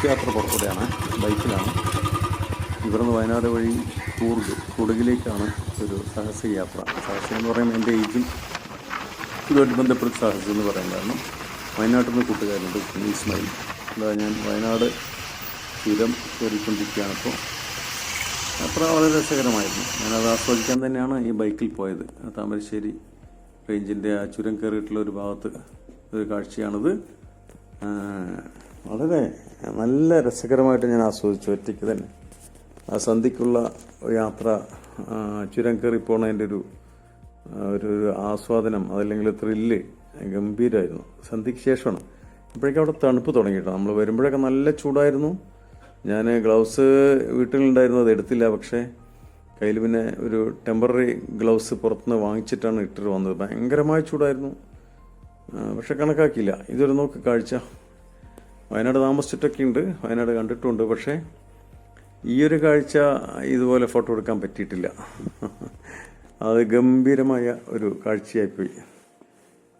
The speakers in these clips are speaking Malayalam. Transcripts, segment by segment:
ബൈക്ക് യാത്ര പുറപ്പെടുകയാണ് ബൈക്കിലാണ്. ഇവിടുന്ന് വയനാട് വഴി കൂർഗ് കുടകിലേക്കാണ് ഒരു സാഹസിക യാത്ര. സാഹസികം എന്ന് പറയുമ്പോൾ എന്റെ ഏജും ഇതുമായിട്ട് ബന്ധപ്പെട്ട സാഹസികം എന്ന് പറയാൻ കാരണം വയനാട്ടിൽ നിന്ന് കൂട്ടുകാരുണ്ട് ഇസ്മായിൽ. അതാ ഞാൻ വയനാട് ചുരം കയറിക്കൊണ്ടിരിക്കുകയാണ് ഇപ്പോൾ യാത്ര വളരെ രസകരമായിരുന്നു. ഞാനത് ആസ്വദിക്കാൻ തന്നെയാണ് ഈ ബൈക്കിൽ പോയത്. താമരശ്ശേരി റേഞ്ചിന്റെ ആ ചുരം കയറിയിട്ടുള്ള ഒരു ഭാഗത്ത് ഒരു കാഴ്ചയാണിത്. വളരെ നല്ല രസകരമായിട്ട് ഞാൻ ആസ്വദിച്ചു ഒറ്റയ്ക്ക് തന്നെ. ആ സന്ധിക്കുള്ള യാത്ര ചുരം കയറി പോണതിന്റെ ഒരു ഒരു ആസ്വാദനം അതല്ലെങ്കിൽ ത്രില്ല് ഗംഭീരമായിരുന്നു സന്ധിക്ക് ശേഷമാണ്. ഇപ്പോഴേക്കും അവിടെ തണുപ്പ് തുടങ്ങിയിട്ടോ. നമ്മൾ വരുമ്പോഴൊക്കെ നല്ല ചൂടായിരുന്നു. ഞാൻ ഗ്ലൗസ് വീട്ടിലുണ്ടായിരുന്നു അത് എടുത്തില്ല പക്ഷേ കയ്യിൽ പിന്നെ ഒരു ടെമ്പററി ഗ്ലൗസ് പുറത്തുനിന്ന് വാങ്ങിച്ചിട്ടാണ് ഇട്ടിട്ട് വന്നത്. ഭയങ്കരമായ ചൂടായിരുന്നു. പക്ഷെ കണക്കാക്കിയില്ല. ഇതൊരു നോക്ക് കാഴ്ച. വയനാട് താമസിച്ചിട്ടൊക്കെ ഉണ്ട്. വയനാട് കണ്ടിട്ടുണ്ട്. പക്ഷേ ഈ ഒരു കാഴ്ച ഇതുപോലെ ഫോട്ടോ എടുക്കാൻ പറ്റിയിട്ടില്ല. അത് ഗംഭീരമായ ഒരു കാഴ്ചയായിപ്പോയി.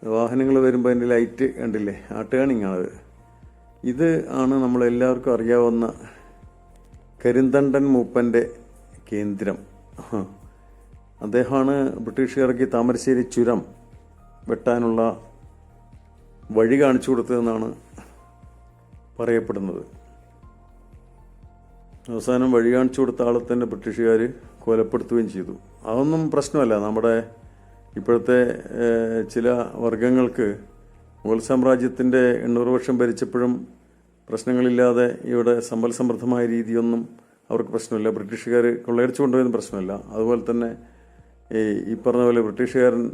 വാഹനങ്ങൾ വരുമ്പോൾ അതിന്റെ ലൈറ്റ് കണ്ടില്ലേ? ആ ടേണിംഗ് ആണത്. ഇത് ആണ് നമ്മളെല്ലാവർക്കും അറിയാവുന്ന കരിന്തണ്ടൻ മൂപ്പന്റെ കേന്ദ്രം. അദ്ദേഹമാണ് ബ്രിട്ടീഷുകാർക്ക് താമരശ്ശേരി ചുരം വെട്ടാനുള്ള വഴി കാണിച്ചു കൊടുത്തതെന്നാണ് പറയപ്പെടുന്നത്. അവസാനം വഴി കാണിച്ചു കൊടുത്ത ആളെ തന്നെ ബ്രിട്ടീഷുകാർ കൊലപ്പെടുത്തുകയും ചെയ്തു. അതൊന്നും പ്രശ്നമല്ല. നമ്മുടെ ഇപ്പോഴത്തെ ചില വർഗങ്ങൾക്ക് മുഗൾ സാമ്രാജ്യത്തിന്റെ എണ്ണൂറ് വർഷം ഭരിച്ചപ്പോഴും പ്രശ്നങ്ങളില്ലാതെ ഇവിടെ സമ്പൽ സമൃദ്ധമായ രീതിയൊന്നും അവർക്ക് പ്രശ്നമില്ല. ബ്രിട്ടീഷുകാർ കൊള്ളയടിച്ചു കൊണ്ടുപോയതും പ്രശ്നമില്ല. അതുപോലെ തന്നെ ഈ പറഞ്ഞ പോലെ ബ്രിട്ടീഷുകാരൻ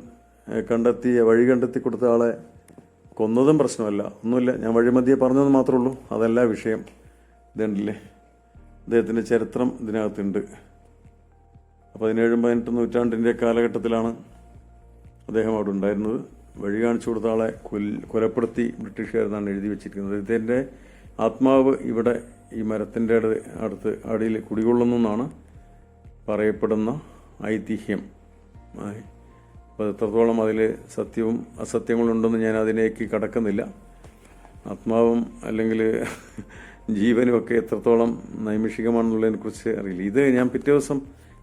കണ്ടെത്തിയ വഴി കണ്ടെത്തി കൊടുത്ത ആളെ കൊന്നതും പ്രശ്നമല്ല. ഒന്നുമില്ല. ഞാൻ വഴിമതിയെ പറഞ്ഞത് മാത്രമേ ഉള്ളൂ. അതല്ല വിഷയം. ഇതുണ്ടല്ലേ? അദ്ദേഹത്തിന്റെ ചരിത്രം ഇതിനകത്തുണ്ട്. പതിനേഴും പതിനെട്ടും നൂറ്റാണ്ടിന്റെ കാലഘട്ടത്തിലാണ് അദ്ദേഹം അവിടെ ഉണ്ടായിരുന്നത്. വഴി കാണിച്ചു കൊടുത്ത ആളെ കൊൽ കൊലപ്പെടുത്തി ബ്രിട്ടീഷുകാരെന്നാണ് എഴുതി വെച്ചിരിക്കുന്നത്. ഇതിന്റെ ആത്മാവ് ഇവിടെ ഈ മരത്തിന്റെ അടുത്ത് അടിയിൽ കുടികൊള്ളുന്നു എന്നാണ് പറയപ്പെടുന്ന ഐതിഹ്യം. അപ്പോൾ എത്രത്തോളം അതിൽ സത്യവും അസത്യങ്ങളുണ്ടെന്ന് ഞാൻ അതിലേക്ക് കടക്കുന്നില്ല. ആത്മാവും അല്ലെങ്കിൽ ജീവനും ഒക്കെ എത്രത്തോളം നൈമിഷികമാണെന്നുള്ളതിനെക്കുറിച്ച് അറിയില്ല. ഇത് ഞാൻ പിറ്റേ ദിവസം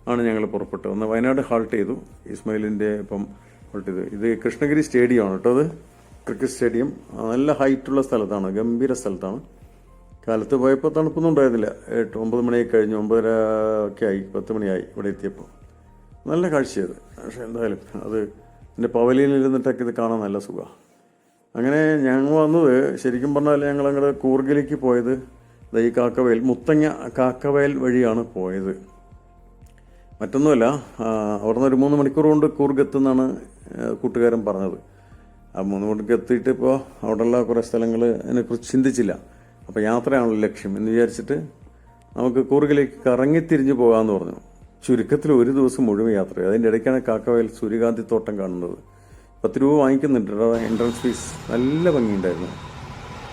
ആണ് ഞങ്ങൾ പുറപ്പെട്ടത്. ഒന്ന് വയനാട് ഹാൾട്ട് ചെയ്തു. ഇസ്മയിലിന്റെ ഇപ്പം ഹാൾട്ട് ചെയ്തു. ഇത് കൃഷ്ണഗിരി സ്റ്റേഡിയമാണ് കേട്ടോ അത്. Cricket stadium. നല്ല ഹൈറ്റുള്ള സ്ഥലത്താണ്. ഗംഭീര സ്ഥലത്താണ്. കാലത്ത് പോയപ്പോൾ തണുപ്പൊന്നും ഉണ്ടായിരുന്നില്ല. എട്ട് ഒമ്പത് മണിയൊക്കെ കഴിഞ്ഞു. ഒമ്പതര ഒക്കെ ആയി. പത്ത് മണിയായി ഇവിടെ എത്തിയപ്പോൾ നല്ല കാഴ്ചയത്. പക്ഷെ എന്തായാലും അത് എന്റെ പവലിയിൽ ഇരുന്നിട്ടൊക്കെ ഇത് കാണാൻ നല്ല സുഖമാണ് അങ്ങനെ ഞങ്ങൾ വന്നത് ശരിക്കും പറഞ്ഞാൽ ഞങ്ങൾ അങ്ങോട്ട് കൂർഗിലേക്ക് പോയത് ഈ കാക്കവയൽ മുത്തങ്ങ കാക്കവയൽ വഴിയാണ് പോയത്. മറ്റൊന്നുമല്ല അവിടെ നിന്ന് ഒരു മൂന്ന് മണിക്കൂർ കൊണ്ട് കൂർഗ് എത്തുന്നാണ് കൂട്ടുകാരൻ പറഞ്ഞത്. ആ മൂന്ന് മണിക്ക് എത്തിയിട്ട് ഇപ്പോൾ അവിടെയുള്ള കുറേ സ്ഥലങ്ങൾ അതിനെക്കുറിച്ച് ചിന്തിച്ചില്ല. അപ്പോൾ യാത്രയാണല്ലോ ലക്ഷ്യം എന്ന് വിചാരിച്ചിട്ട് നമുക്ക് കൂർഗിലേക്ക് കറങ്ങിത്തിരിഞ്ഞ് പോകാമെന്ന് പറഞ്ഞു. ചുരുക്കത്തിൽ ഒരു ദിവസം മുഴുവൻ യാത്ര ചെയ്തു. അതിന്റെ ഇടയ്ക്കാണ് കാക്കവയൽ സൂര്യകാന്തി തോട്ടം കാണുന്നത്. പത്ത് രൂപ വാങ്ങിക്കുന്നുണ്ട് എൻട്രൻസ് ഫീസ് നല്ല ഭംഗിയുണ്ടായിരുന്നു.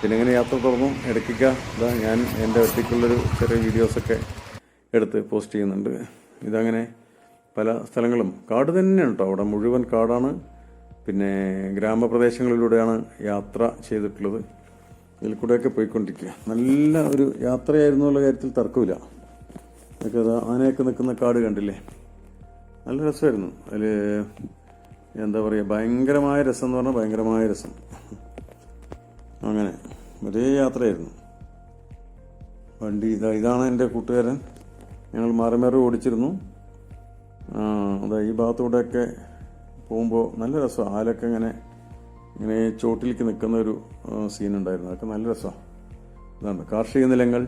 പിന്നെ ഇങ്ങനെ യാത്ര തുറന്നു ഇടയ്ക്കൊക്കെ ഇതാ ഞാൻ എന്റെ ഒറ്റയ്ക്കുള്ളൊരു ചെറിയ വീഡിയോസൊക്കെ എടുത്ത് പോസ്റ്റ് ചെയ്യുന്നുണ്ട്. ഇതങ്ങനെ പല സ്ഥലങ്ങളും. കാട് തന്നെയാണ് കേട്ടോ. അവിടെ മുഴുവൻ കാടാണ്. പിന്നെ ഗ്രാമപ്രദേശങ്ങളിലൂടെയാണ് യാത്ര ചെയ്തിട്ടുള്ളത്. ഇതിൽ കൂടെയൊക്കെ പോയിക്കൊണ്ടിരിക്കുക. നല്ല ഒരു യാത്രയായിരുന്നു എന്നുള്ള കാര്യത്തിൽ തർക്കമില്ല. അത് ആനയൊക്കെ നിൽക്കുന്ന കാട് കണ്ടില്ലേ? നല്ല രസമായിരുന്നു. അതിൽ എന്താ പറയുക ഭയങ്കരമായ രസം എന്ന് പറഞ്ഞാൽ ഭയങ്കരമായ രസം. അങ്ങനെ ഒരേ യാത്രയായിരുന്നു. വണ്ടി ഇതാ ഇതാണ് എന്റെ കൂട്ടുകാരൻ. ഞങ്ങൾ മാറി മാറി ഓടിച്ചിരുന്നു അതാ ഈ ഭാഗത്തൂടെയൊക്കെ പോകുമ്പോൾ നല്ല രസമാണ് ആലൊക്കെ ഇങ്ങനെ ഇങ്ങനെ ചോട്ടിലേക്ക് നിൽക്കുന്ന ഒരു സീൻ ഉണ്ടായിരുന്നു. അതൊക്കെ നല്ല രസമാണ് ഇതാണ് കാർഷിക നിലങ്ങൾ.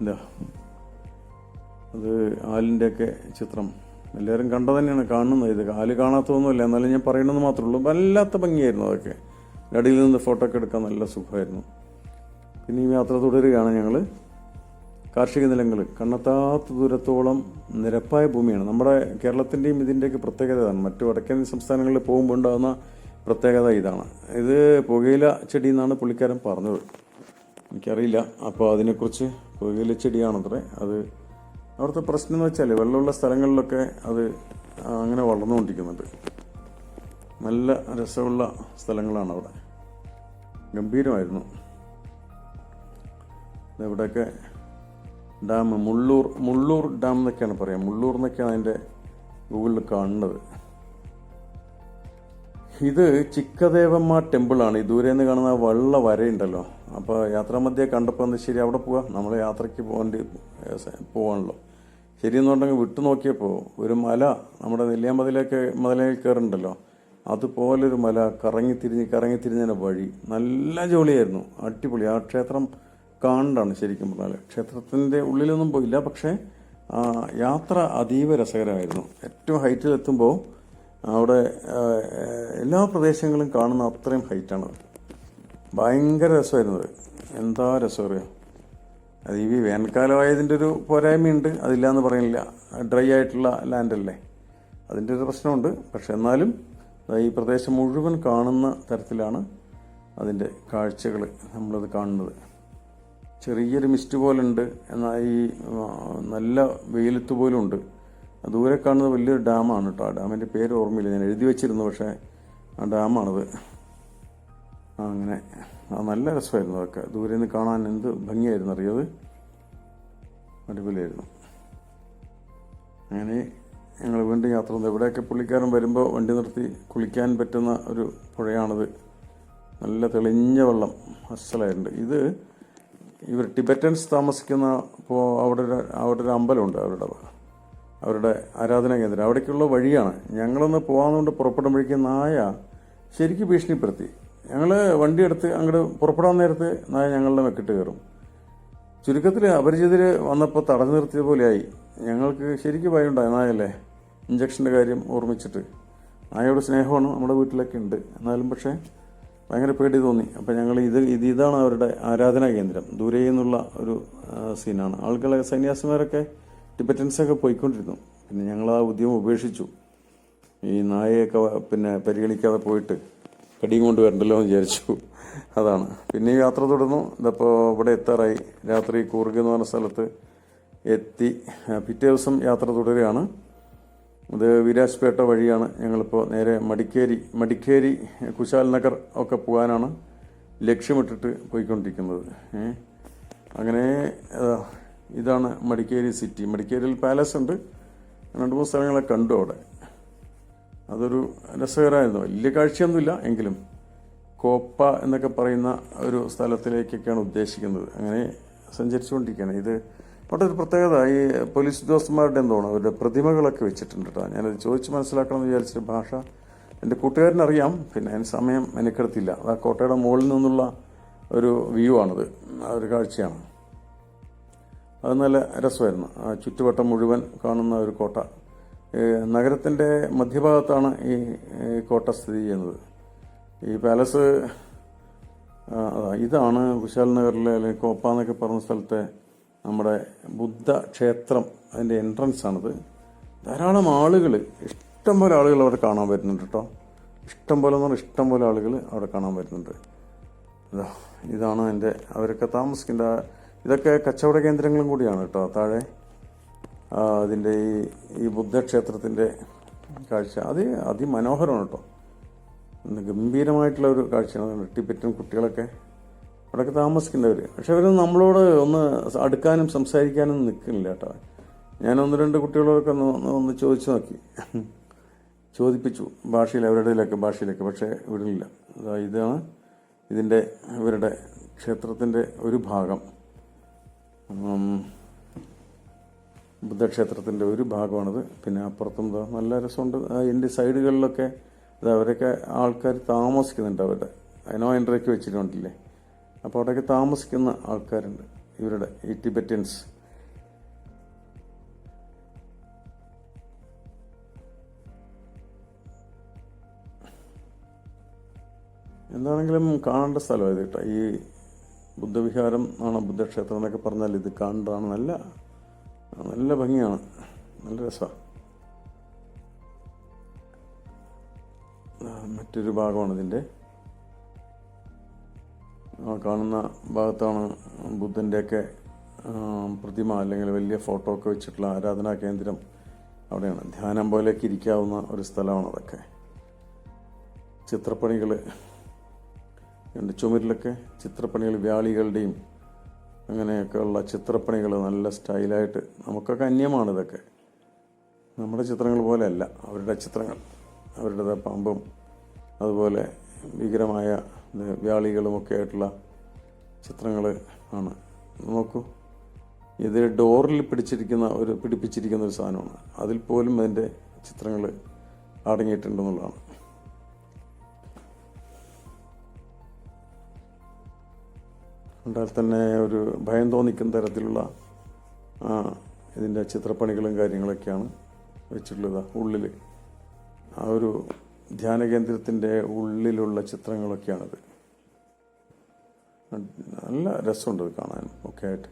എന്താ? അത് ആലിന്റെയൊക്കെ ചിത്രം. എല്ലാവരും കണ്ട തന്നെയാണ് കാണുന്നത്. ഇത് ആൽ കാണാത്തതൊന്നുമില്ല. എന്നാലും ഞാൻ പറയണമെന്ന് മാത്രമേ ഉള്ളൂ. വല്ലാത്ത ഭംഗിയായിരുന്നു അതൊക്കെ. അടിയിൽ നിന്ന് ഫോട്ടോ ഒക്കെ എടുക്കാൻ നല്ല സുഖമായിരുന്നു. പിന്നെ ഈ യാത്ര തുടരുകയാണ് ഞങ്ങൾ കാർഷിക നിലങ്ങൾ. കണ്ണെത്താത്ത ദൂരത്തോളം നിരപ്പായ ഭൂമിയാണ്. നമ്മുടെ കേരളത്തിന്റെയും ഇതിന്റെയൊക്കെ പ്രത്യേകത ഇതാണ്. മറ്റു വടക്കൻ സംസ്ഥാനങ്ങളിൽ പോകുമ്പോൾ ഉണ്ടാകുന്ന പ്രത്യേകത ഇതാണ്. ഇത് പുകയില ചെടി എന്നാണ് പുള്ളിക്കാരൻ പറഞ്ഞത്. എനിക്കറിയില്ല. അപ്പോൾ അതിനെക്കുറിച്ച് പുകയില ചെടിയാണത്രേ. അത് അവിടുത്തെ പ്രശ്നം എന്ന് വെച്ചാൽ വെള്ളമുള്ള സ്ഥലങ്ങളിലൊക്കെ അത് അങ്ങനെ വളർന്നുകൊണ്ടിരിക്കുന്നുണ്ട് നല്ല രസമുള്ള സ്ഥലങ്ങളാണ് അവിടെ. ഗംഭീരമായിരുന്നു. ഇവിടെയൊക്കെ ഡാം മുള്ളൂർ മുള്ളൂർ ഡാം എന്നൊക്കെയാണ് പറയാം. മുള്ളൂർ എന്നൊക്കെയാണ് അതിന്റെ ഗൂഗിളിൽ കാണുന്നത്. ഇത് ചിക്കദേവമ്മ ടെമ്പിളാണ്. ഈ ദൂരെ നിന്ന് കാണുന്ന വെള്ള വരയുണ്ടല്ലോ. അപ്പോൾ യാത്രാമധ്യേ കണ്ടപ്പോൾ എന്താ ശരി അവിടെ പോവാം? നമ്മൾ യാത്രയ്ക്ക് പോകേണ്ടി പോവാണല്ലോ. ശരിയെന്നുണ്ടെങ്കിൽ വിട്ടു നോക്കിയപ്പോൾ ഒരു മല നമ്മുടെ നെല്ലിയാമ്പതിലേക്ക് മതിലേക്ക് കയറുന്നുണ്ടല്ലോ അതുപോലൊരു മല കറങ്ങി തിരിഞ്ഞ് കറങ്ങി തിരിഞ്ഞതിന്റെ വഴി. നല്ല ജോലിയായിരുന്നു അടിപൊളി. ആ ക്ഷേത്രം കാണണ്ടാണ് ശരിക്കും പറഞ്ഞാൽ ക്ഷേത്രത്തിന്റെ ഉള്ളിലൊന്നും പോയില്ല. പക്ഷേ യാത്ര അതീവ രസകരമായിരുന്നു. ഏറ്റവും ഹൈറ്റിലെത്തുമ്പോൾ അവിടെ എല്ലാ പ്രദേശങ്ങളും കാണുന്ന അത്രയും ഹൈറ്റാണ് ഭയങ്കര രസമായിരുന്നത് എന്താ രസം അറിയാം? അത് ഈ വേനൽക്കാലമായതിന്റെ ഒരു പോരായ്മയുണ്ട്. അതില്ലാന്ന് പറയുന്നില്ല. ഡ്രൈ ആയിട്ടുള്ള ലാൻഡല്ലേ? അതിന്റെ ഒരു പ്രശ്നമുണ്ട്. പക്ഷെ എന്നാലും ഈ പ്രദേശം മുഴുവൻ കാണുന്ന തരത്തിലാണ് അതിന്റെ കാഴ്ചകൾ നമ്മളത് കാണുന്നത്. ചെറിയൊരു മിസ്റ്റ് പോലുണ്ട്. എന്നാൽ ഈ നല്ല വെയിലത്ത് പോലും ഉണ്ട്. ദൂരെ കാണുന്നത് വലിയൊരു ഡാമാണ് കേട്ടോ ആ ഡാമിന്റെ പേര് ഓർമ്മയില്ല. ഞാൻ എഴുതി വെച്ചിരുന്നു പക്ഷേ ആ ഡാമാണത്. അങ്ങനെ. നല്ല രസമായിരുന്നു അതൊക്കെ. ദൂരെ നിന്ന് കാണാൻ എന്ത് ഭംഗിയായിരുന്നു അറിയത് അടിപൊളിയായിരുന്നു. അങ്ങനെ ഞങ്ങൾ വീണ്ടും യാത്ര ചെയ്തു. എവിടെയൊക്കെ പുള്ളിക്കാരൻ വരുമ്പോൾ വണ്ടി നിർത്തി കുളിക്കാൻ പറ്റുന്ന ഒരു പുഴയാണിത്. നല്ല തെളിഞ്ഞ വെള്ളം. അസലായിട്ടുണ്ട്. ഇത് ഇവർ ടിബറ്റൻസ് താമസിക്കുന്ന അവിടെ ഒരു അവിടെ ഒരു അമ്പലമുണ്ട് അവരുടെ അവരുടെ ആരാധനാ കേന്ദ്രം. അവിടേക്കുള്ള വഴിയാണ്. ഞങ്ങളൊന്ന് പോകാമെന്നുകൊണ്ട് പുറപ്പെടുമ്പോഴേക്കും നായ ശരിക്കും ഭീഷണിപ്പെടുത്തി. ഞങ്ങൾ വണ്ടിയെടുത്ത് അങ്ങോട്ട് പുറപ്പെടാൻ നേരത്ത് നായ ഞങ്ങളുടെ മെക്കിട്ട് കയറും. ചുരുക്കത്തിൽ അപരിചിതർ വന്നപ്പോൾ തടഞ്ഞു നിർത്തിയ പോലെയായി. ഞങ്ങൾക്ക് ശരിക്കും ഭയമുണ്ടായി നായല്ലേ? ഇഞ്ചക്ഷന്റെ കാര്യം ഓർമ്മിച്ചിട്ട്. നായയോട് സ്നേഹമാണ് നമ്മുടെ വീട്ടിലൊക്കെ ഉണ്ട്. എന്നാലും പക്ഷേ ഭയങ്കര പേടി തോന്നി. അപ്പോൾ ഞങ്ങൾ ഇത് ഇത് ഇതാണ് അവരുടെ ആരാധനാ കേന്ദ്രം. ദൂരെ നിന്നുള്ള ഒരു സീനാണ്. ആളുകളെ സന്യാസിമാരൊക്കെ ടിബറ്റൻസൊക്കെ പോയിക്കൊണ്ടിരുന്നു. പിന്നെ ഞങ്ങൾ ആ ഉദ്യമം ഉപേക്ഷിച്ചു. ഈ നായയൊക്കെ പിന്നെ പരിഗണിക്കാതെ പോയിട്ട് കടിയും കൊണ്ട് വരണ്ടല്ലോ എന്ന് വിചാരിച്ചു. അതാണ്. പിന്നെ യാത്ര തുടർന്നു. ഇതപ്പോൾ ഇവിടെ എത്താറായി. രാത്രി കൂർഗ് എന്ന് പറഞ്ഞ സ്ഥലത്ത് എത്തി. പിറ്റേ ദിവസം യാത്ര തുടരുകയാണ്. അത് വിരാജ്പേട്ട വഴിയാണ് ഞങ്ങളിപ്പോൾ നേരെ മടിക്കേരി മടിക്കേരി കുശാൽ നഗർ ഒക്കെ പോകാനാണ് ലക്ഷ്യമിട്ടിട്ട് പോയിക്കൊണ്ടിരിക്കുന്നത്. അങ്ങനെ ഇതാണ് മടിക്കേരി സിറ്റി. മടിക്കേരിയിൽ പാലസ് ഉണ്ട്. രണ്ട് മൂന്ന് സ്ഥലങ്ങളെ കണ്ടു അവിടെ. അതൊരു രസകരമായിരുന്നു. വലിയ കാഴ്ചയൊന്നുമില്ല എങ്കിലും കോപ്പ എന്നൊക്കെ പറയുന്ന ഒരു സ്ഥലത്തിലേക്കൊക്കെയാണ് ഉദ്ദേശിക്കുന്നത്. അങ്ങനെ സഞ്ചരിച്ചുകൊണ്ടിരിക്കുകയാണ്. ഇത് അവിടെ ഒരു പ്രത്യേകത ഈ പോലീസ് ഉദ്യോഗസ്ഥന്മാരുടെ എന്തോണം? അവരുടെ പ്രതിമകളൊക്കെ വെച്ചിട്ടുണ്ട് കേട്ടോ. ഞാനത് ചോദിച്ച് മനസ്സിലാക്കണം എന്ന് വിചാരിച്ചിട്ട് ഭാഷ എന്റെ കൂട്ടുകാരനറിയാം. പിന്നെ അതിന് സമയം മെനക്കെടുത്തില്ല. അത് ആ കോട്ടയുടെ മുകളിൽ നിന്നുള്ള ഒരു വ്യൂ ആണത്. ഒരു കാഴ്ചയാണ്. അത് നല്ല രസമായിരുന്നു. ആ ചുറ്റുവട്ടം മുഴുവൻ കാണുന്ന ഒരു കോട്ട. നഗരത്തിന്റെ മധ്യഭാഗത്താണ് ഈ കോട്ട സ്ഥിതി ചെയ്യുന്നത്. ഈ പാലസ് ഇതാണ് വിശാൽ നഗറിലെ അല്ലെങ്കിൽ കോപ്പ എന്നൊക്കെ പറഞ്ഞ സ്ഥലത്തെ നമ്മുടെ ബുദ്ധ ക്ഷേത്രം. അതിന്റെ എൻട്രൻസ് ആണിത് ധാരാളം ആളുകൾ ഇഷ്ടംപോലെ ആളുകൾ അവിടെ കാണാൻ വരുന്നുണ്ട് കേട്ടോ ഇഷ്ടംപോലെ എന്ന് പറഞ്ഞാൽ ഇഷ്ടംപോലെ ആളുകൾ അവിടെ കാണാൻ വരുന്നുണ്ട്. ഇതാ ഇതാണ് എന്റെ അവരൊക്കെ താമസിക്കേണ്ട ഇതൊക്കെ കച്ചവട കേന്ദ്രങ്ങളും കൂടിയാണ് കേട്ടോ. താഴെ അതിന്റെ ഈ ഈ ബുദ്ധക്ഷേത്രത്തിന്റെ കാഴ്ച. അത് അതിമനോഹരമാണ് കേട്ടോ. ഗംഭീരമായിട്ടുള്ള ഒരു കാഴ്ചയാണ്. ടിബറ്റൻ കുട്ടികളൊക്കെ അവിടെയൊക്കെ താമസിക്കുന്നവർ പക്ഷെ അവരൊന്നും നമ്മളോട് ഒന്ന് അടുക്കാനും സംസാരിക്കാനും നിൽക്കുന്നില്ല കേട്ടോ. ഞാൻ ഒന്ന് രണ്ട് കുട്ടികളൊക്കെ ഒന്ന് ഒന്ന് ചോദിച്ചു നോക്കി. ചോദിപ്പിച്ചു. ഭാഷയിൽ അവരുടെ ഇതിലൊക്കെ ഭാഷയിലൊക്കെ. പക്ഷേ വിടില്ല ഇതാ ഇതാണ് ഇതിന്റെ ഇവരുടെ ക്ഷേത്രത്തിന്റെ ഒരു ഭാഗം. ബുദ്ധക്ഷേത്രത്തിന്റെ ഒരു ഭാഗമാണിത്. പിന്നെ അപ്പുറത്തും നല്ല രസമുണ്ട്. അതിന്റെ സൈഡുകളിലൊക്കെ അവരൊക്കെ ആൾക്കാർ താമസിക്കുന്നുണ്ട് അവരുടെ. അതിനോ എൻട്രയ്ക്ക് വെച്ചിട്ടുണ്ടല്ലേ അപ്പോൾ അവിടെയൊക്കെ താമസിക്കുന്ന ആൾക്കാരുണ്ട് ഇവരുടെ ഈ ടിബറ്റൻസ്. എന്താണെങ്കിലും കാണേണ്ട സ്ഥലമാണ് കേട്ടോ. ഈ ബുദ്ധവിഹാരം ആണ് ബുദ്ധക്ഷേത്രം എന്നൊക്കെ പറഞ്ഞാൽ ഇത് കാണേണ്ടതാണ് നല്ല നല്ല ഭംഗിയാണ്. നല്ല രസമാണ് മറ്റൊരു ഭാഗമാണ് ഇതിന്റെ. കാണുന്ന ഭാഗത്താണ് ബുദ്ധന്റെയൊക്കെ പ്രതിമ അല്ലെങ്കിൽ വലിയ ഫോട്ടോ ഒക്കെ വെച്ചിട്ടുള്ള ആരാധനാ കേന്ദ്രം അവിടെയാണ്. ധ്യാനം പോലെയൊക്കെ ഇരിക്കാവുന്ന ഒരു സ്ഥലമാണ് അതൊക്കെ. ചിത്രപ്പണികൾ ഉണ്ട് ചുമരിലൊക്കെ ചിത്രപ്പണികൾ വ്യാളികളുടെയും അങ്ങനെയൊക്കെയുള്ള ചിത്രപ്പണികൾ നല്ല സ്റ്റൈലായിട്ട് നമുക്കൊക്കെ അന്യമാണ് ഇതൊക്കെ. നമ്മുടെ ചിത്രങ്ങൾ പോലെയല്ല അവരുടെ ചിത്രങ്ങൾ അവരുടെ പാമ്പും അതുപോലെ ഭീകരമായ വ്യാളികളുമൊക്കെ ആയിട്ടുള്ള ചിത്രങ്ങൾ ആണ്. നോക്കൂ ഇത് ഡോറിൽ പിടിച്ചിരിക്കുന്ന ഒരു പിടിപ്പിച്ചിരിക്കുന്ന ഒരു സാധനമാണ്. അതിൽ പോലും അതിന്റെ ചിത്രങ്ങൾ അടങ്ങിയിട്ടുണ്ടെന്നുള്ളതാണ് കണ്ടാൽ തന്നെ ഒരു ഭയം തോന്നിക്കുന്ന തരത്തിലുള്ള ഇതിന്റെ ചിത്രപ്പണികളും കാര്യങ്ങളൊക്കെയാണ് വെച്ചിട്ടുള്ളത്. ഉള്ളിൽ ആ ഒരു ധ്യാന കേന്ദ്രത്തിന്റെ ഉള്ളിലുള്ള ചിത്രങ്ങളൊക്കെയാണിത്. നല്ല രസമുണ്ട് അത് കാണാൻ ഒക്കെ ആയിട്ട്.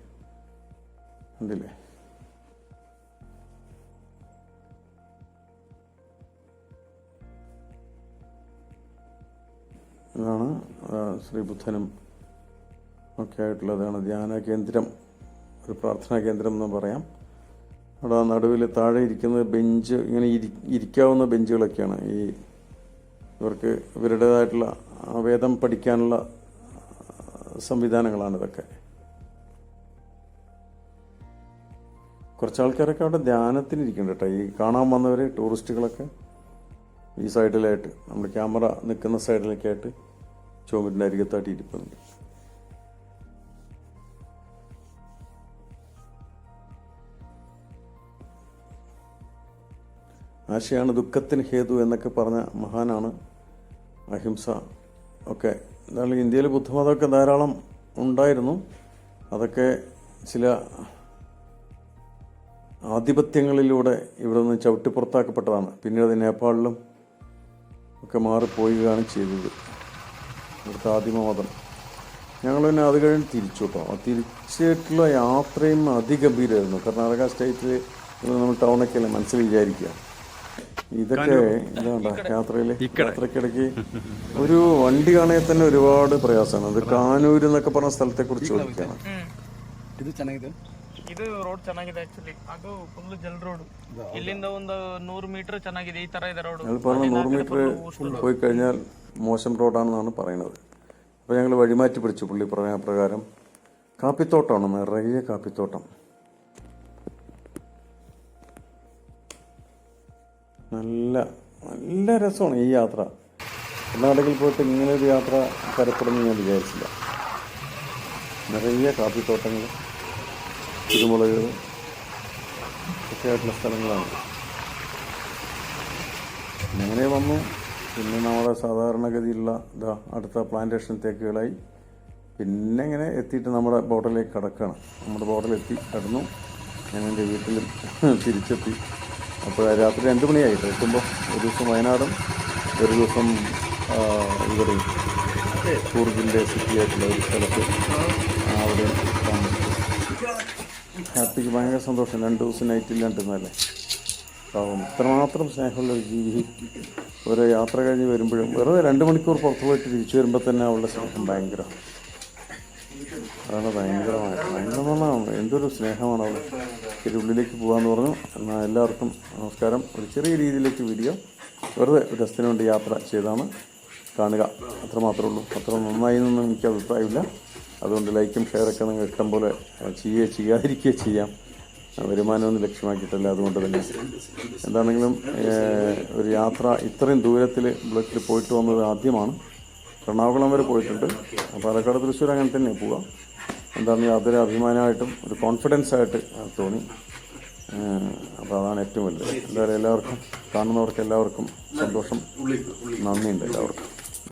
കണ്ടില്ലേ? ഇതാണ് ശ്രീബുദ്ധനും ഒക്കെ ആയിട്ടുള്ളതാണ് ധ്യാന കേന്ദ്രം ഒരു പ്രാർത്ഥനാ കേന്ദ്രം എന്ന് പറയാം. അവിടെ നടുവിൽ താഴെ ഇരിക്കുന്ന ബെഞ്ച് ഇങ്ങനെ ഇരി ഇരിക്കാവുന്ന ബെഞ്ചുകളൊക്കെയാണ്. ഈ ഇവർക്ക് ഇവരുടേതായിട്ടുള്ള വേദം പഠിക്കാനുള്ള സംവിധാനങ്ങളാണ് ഇതൊക്കെ. കുറച്ച് ആൾക്കാരൊക്കെ അവിടെ ധ്യാനത്തിന് ഇരിക്കുന്നുണ്ട് കേട്ടോ. ഈ കാണാൻ വന്നവർ ടൂറിസ്റ്റുകളൊക്കെ ഈ സൈഡിലായിട്ട് നമ്മുടെ ക്യാമറ നിൽക്കുന്ന സൈഡിലൊക്കെ ആയിട്ട് ചുമരിന്റെ അരികത്തായിട്ട് ഇരിപ്പുണ്ട്. ആശയാണ് ദുഃഖത്തിന് ഹേതു എന്നൊക്കെ പറഞ്ഞ മഹാനാണ് അഹിംസ ഒക്കെ. എന്തായാലും ഇന്ത്യയിൽ ബുദ്ധമതമൊക്കെ ധാരാളം ഉണ്ടായിരുന്നു. അതൊക്കെ ചില ആധിപത്യങ്ങളിലൂടെ ഇവിടെ നിന്ന് ചവിട്ടിപ്പുറത്താക്കപ്പെട്ടതാണ് പിന്നീട് അത് നേപ്പാളിലും ഒക്കെ മാറിപ്പോയുകയാണ് ചെയ്തത്. ഇവിടുത്തെ ആദിമമതം. ഞങ്ങൾ പിന്നെ അത് കഴിഞ്ഞ് തിരിച്ചു കേട്ടോ. തിരിച്ചിട്ടുള്ള യാത്രയും അതിഗംഭീരമായിരുന്നു കർണാടക സ്റ്റേറ്റിൽ നമ്മൾ ടൗണൊക്കെ അല്ലേ മനസ്സിൽ വിചാരിക്കുക. ഇതൊക്കെ ഇതാണ്ട യാത്രയിൽ യാത്രക്കിടയ്ക്ക് ഒരു വണ്ടി കാണാൻ തന്നെ ഒരുപാട് പ്രയാസമാണ് അത് കാനൂർ എന്നൊക്കെ പറഞ്ഞ സ്ഥലത്തെ കുറിച്ച് ചോദിക്കുകയാണ് ಇದು ಚೆನ್ನಾಗಿದೆ ಇದು ರೋಡ್ ಚೆನ್ನಾಗಿದೆ ಆಕ್ಚುಲಿ ಅದು ಫುಲ್ ಜಲ್ ರೋಡ್ ಇಲ್ಲಿಂದ ಒಂದು ನೂರು ಮೀಟರ್ ಚೆನ್ನಾಗಿದೆ ಈ ತರ ಇದೆ ರೋಡ್ ഞങ്ങൾ പറഞ്ഞ നൂറ് മീറ്റർ പോയി കഴിഞ്ഞാൽ മോശം റോഡാണെന്നാണ് പറയുന്നത് അപ്പോൾ ഞങ്ങൾ വഴിമാറ്റി പിടിച്ചു പുള്ളി പറഞ്ഞ പ്രകാരം കാപ്പിത്തോട്ടമാണ് നിറയെ കാപ്പിത്തോട്ടം നല്ല നല്ല രസമാണ് ഈ യാത്ര. കർണാടകയിൽ പോയിട്ട് ഇങ്ങനെ ഒരു യാത്ര കരപ്പെടുമെന്ന് ഞാൻ വിചാരിച്ചില്ല. നിറയെ കാപ്പിത്തോട്ടങ്ങൾ കുരുമുളക് ഒക്കെ ആയിട്ടുള്ള സ്ഥലങ്ങളാണ്. അങ്ങനെ വന്നു പിന്നെ നമ്മുടെ സാധാരണഗതിയിലുള്ള ഇതാ അടുത്ത പ്ലാന്റേഷൻ തേക്കുകളായി പിന്നെ ഇങ്ങനെ എത്തിയിട്ട് നമ്മുടെ ബോട്ടിലേക്ക് കടക്കുകയാണ് നമ്മുടെ ബോട്ടിലെത്തി കടന്നു. ഞാൻ എന്റെ വീട്ടിലും തിരിച്ചെത്തി. അപ്പോൾ രാത്രി രണ്ട് മണിയായി. എത്തുമ്പോൾ ഒരു ദിവസം വയനാടും ഒരു ദിവസം ഇവിടെ കൂർഗിന്റെ സിറ്റി ആയിട്ടുള്ള ഒരു സ്ഥലത്ത് അവിടെ ഹാപ്പിക്ക് ഭയങ്കര സന്തോഷം. രണ്ട് ദിവസം നൈറ്റിൽ നൈറ്റില്ലാണ്ടിരുന്നല്ലേ പാവം. ഇത്രമാത്രം സ്നേഹമുള്ള ഒരു ജീവി ഓരോ യാത്ര കഴിഞ്ഞ് വരുമ്പോഴും വെറുതെ രണ്ട് മണിക്കൂർ പുറത്ത് പോയിട്ട് തിരിച്ചു വരുമ്പോൾ തന്നെ അവളുടെ സ്നേഹം ഭയങ്കര. അതാണ് ഭയങ്കരമായ. ഭയങ്കരമാണ് എന്തൊരു സ്നേഹമാണ് അവിടെ ഇതിനുള്ളിലേക്ക് പോകാമെന്ന് പറഞ്ഞു. എന്നാൽ എല്ലാവർക്കും നമസ്കാരം. ഒരു ചെറിയ രീതിയിലേക്ക് വീഡിയോ വെറുതെ ഒരു രസത്തിന് വേണ്ടി യാത്ര ചെയ്താണ് കാണുക. അത്ര മാത്രമേ ഉള്ളൂ. അത്ര നന്നായി എന്നൊന്നും എനിക്ക് അഭിപ്രായമില്ല. അതുകൊണ്ട് ലൈക്കും ഷെയറൊക്കെ നിങ്ങൾ ഇഷ്ടം പോലെ ചെയ്യുകയോ ചെയ്യാതിരിക്കുകയോ ചെയ്യാം. വരുമാനമൊന്നും ലക്ഷ്യമാക്കിയിട്ടല്ല. അതുകൊണ്ട് തന്നെ എന്താണെങ്കിലും ഒരു യാത്ര ഇത്രയും ദൂരത്തിൽ ബുള്ളറ്റിൽ പോയിട്ട് വന്നത് ആദ്യമാണ്. എറണാകുളം വരെ പോയിട്ടുണ്ട്. പാലക്കാട് തൃശ്ശൂർ അങ്ങനെ തന്നെ പോവാം. എന്താണെങ്കിലും അതൊരു അഭിമാനമായിട്ടും ഒരു കോൺഫിഡൻസ് ആയിട്ട് തോന്നി. അപ്പോൾ അതാണ് ഏറ്റവും വലുത്. എന്തായാലും എല്ലാവർക്കും കാണുന്നവർക്ക് എല്ലാവർക്കും സന്തോഷം. നന്ദിയുണ്ട് എല്ലാവർക്കും.